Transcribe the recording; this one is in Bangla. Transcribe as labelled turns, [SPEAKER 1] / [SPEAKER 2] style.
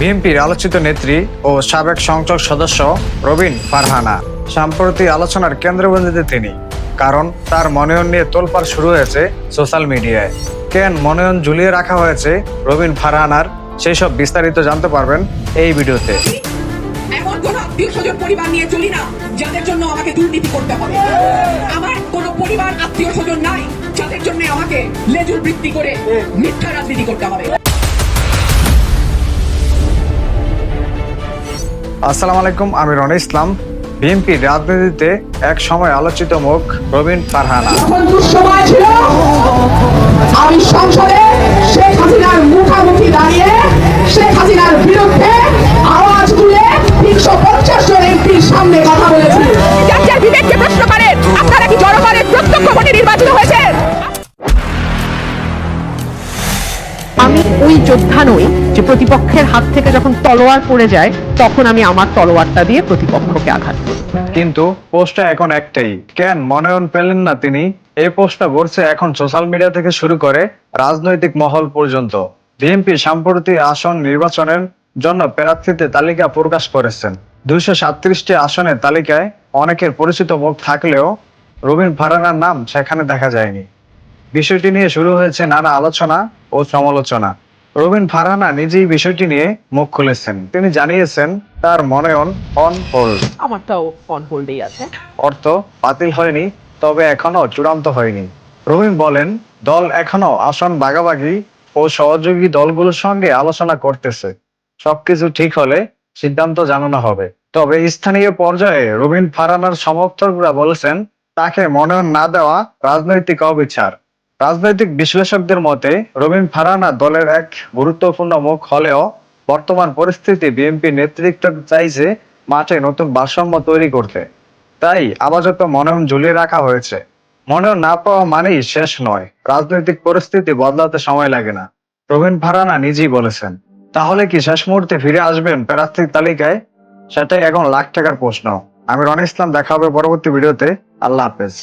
[SPEAKER 1] বিএনপির আলোচিত নেত্রী ও সাবেক সংসদ সদস্য রবিন ফারহানা। সাম্প্রতি আলোচনার কেন্দ্রবিন্দুতে তিনি, কারণ তার মনোনয়ন নিয়ে তোলপাড় শুরু হয়েছে সোশ্যাল মিডিয়ায়। কেন মনোনয়ন ঝুলিয়ে রাখা হয়েছে রবিন ফারহানার সেই সব বিস্তারিত জানতে পারবেন এই ভিডিওতে।
[SPEAKER 2] আমাকে লেজুর বৃত্তি করে মিথ্যা রাজনীতি করতে হবে।
[SPEAKER 1] আসসালামু আলাইকুম আমি রনি ইসলাম। বিএনপির রাজনীতিতে এক সময় আলোচিত মুখ প্রবীণ ফারহানা।
[SPEAKER 3] ওই যোদ্ধা নই যে প্রতিপক্ষের হাত থেকে যখন তলোয়ার পড়ে যায়, তখন আমি আমার তলোয়ারটা দিয়ে প্রতিপক্ষকে আঘাত করি।
[SPEAKER 1] কিন্তু পোস্টটা এখন একটাই। কেন? মনোনয়ন পেলেন না তিনি। এই পোস্টটা ঘুরছে এখন সোশ্যাল মিডিয়া থেকে শুরু করে রাজনৈতিক মহল পর্যন্ত। বিএনপি সাম্প্রতি আসন নির্বাচনের জন্য প্রার্থীদের তালিকা প্রকাশ করেছেন। দুইশো সাতত্রিশটি আসনের তালিকায় অনেকের পরিচিত মুখ থাকলেও রবীন ফারানার নাম সেখানে দেখা যায়নি। বিষয়টি নিয়ে শুরু হয়েছে নানা আলোচনা ও সমালোচনা। রবিন ফারহানা নিজেই বিষয়টি নিয়ে মুখ খুলেছেন। তিনি জানিয়েছেন তার মনোনয়ন অন হোল্ড
[SPEAKER 3] আমারটাও অন হোল্ডেই আছে।
[SPEAKER 1] অর্থ বাতিল হয়নি তবে এখনও চূড়ান্ত হয়নি। রবিন বলেন দল এখনও আসন ভাগাভাগি ও সহযোগী দলগুলোর সঙ্গে আলোচনা করতেছে। সবকিছু ঠিক হলে সিদ্ধান্ত জানানো হবে। তবে স্থানীয় পর্যায়ে রবিন ফারানার সমর্থকরা বলেছেন তাকে মনোনয়ন না দেওয়া রাজনৈতিক অবিচার। রাজনৈতিক বিশ্লেষকদের মতে, রবিন ফারানা দলের এক গুরুত্বপূর্ণ মুখ হলেও বর্তমান পরিস্থিতি বিএনপি নেতৃত্ব চাইছে মাঠে নতুন ভারসাম্য তৈরি করতে। তাই আপাতত মনোনয়ন ঝুলিয়ে রাখা হয়েছে। মনোনয়ন না পাওয়া মানেই শেষ নয়। রাজনৈতিক পরিস্থিতি বদলাতে সময় লাগে না। রবীন ফারানা নিজেই বলেছেন, তাহলে কি শেষ মুহূর্তে ফিরে আসবেন প্রার্থীর তালিকায়? সেটাই এখন লাখ টাকার প্রশ্ন। আমি রন ইসলাম দেখা হবে পরবর্তী ভিডিওতে। আল্লাহ হাফেজ।